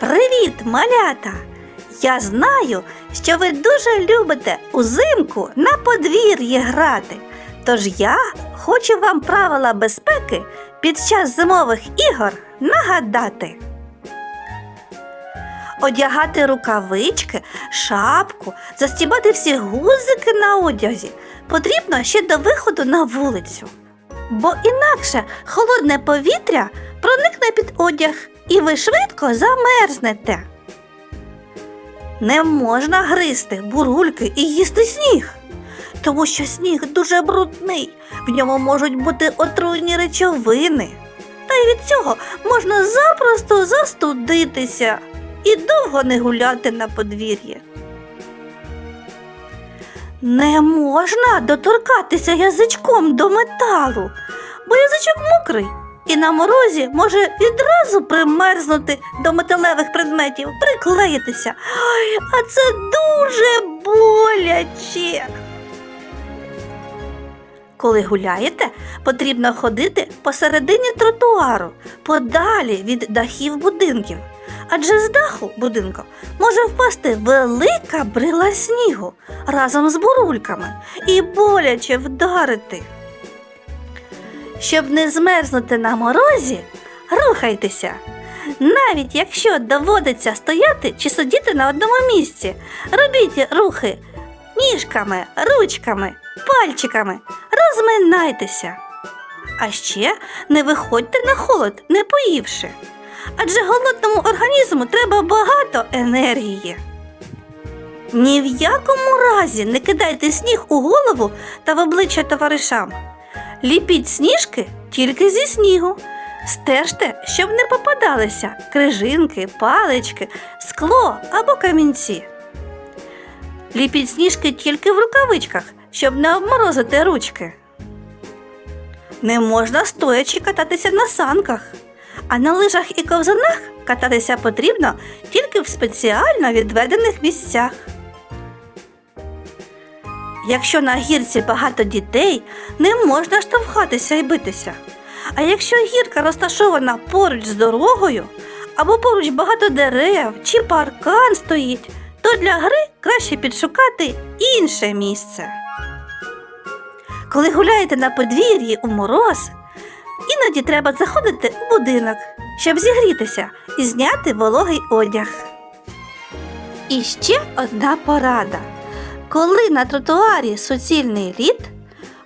Привіт, малята! Я знаю, що ви дуже любите узимку на подвір'ї грати. Тож я хочу вам правила безпеки під час зимових ігор нагадати. Одягати рукавички, шапку, застібати всі гузики на одязі потрібно ще до виходу на вулицю. Бо інакше холодне повітря проникне під одяг і ви швидко замерзнете. Не можна гризти бурульки і їсти сніг, тому що сніг дуже брудний, в ньому можуть бути отруйні речовини. Та й від цього можна запросто застудитися і довго не гуляти на подвір'ї. Не можна доторкатися язичком до металу, бо язичок мокрий і на морозі може відразу примерзнути до металевих предметів, приклеїтися. Ой, а це дуже боляче. Коли гуляєте, потрібно ходити посередині тротуару, подалі від дахів будинків. Адже з даху будинку може впасти велика брила снігу разом з бурульками і боляче вдарити. Щоб не змерзнути на морозі, рухайтеся. Навіть якщо доводиться стояти чи сидіти на одному місці, робіть рухи ніжками, ручками, пальчиками, розминайтеся. А ще не виходьте на холод, не поївши. Адже голодному організму треба багато енергії. Ні в якому разі не кидайте сніг у голову та в обличчя товаришам. Ліпіть сніжки тільки зі снігу. Стежте, щоб не попадалися крижинки, палички, скло або камінці. Ліпіть сніжки тільки в рукавичках, щоб не обморозити ручки. Не можна стоячи кататися на санках, а на лижах і ковзанах кататися потрібно тільки в спеціально відведених місцях. Якщо на гірці багато дітей, не можна штовхатися і битися. А якщо гірка розташована поруч з дорогою, або поруч багато дерев чи паркан стоїть, то для гри краще підшукати інше місце. Коли гуляєте на подвір'ї у мороз, іноді треба заходити у будинок, щоб зігрітися і зняти вологий одяг. І ще одна порада. Коли на тротуарі суцільний лід,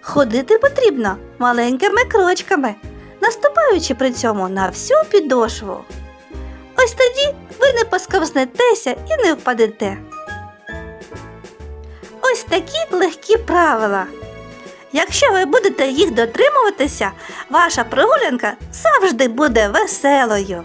ходити потрібно маленькими крочками, наступаючи при цьому на всю підошву. Ось тоді ви не посковзнетеся і не впадете. Ось такі легкі правила. Якщо ви будете їх дотримуватися, ваша прогулянка завжди буде веселою.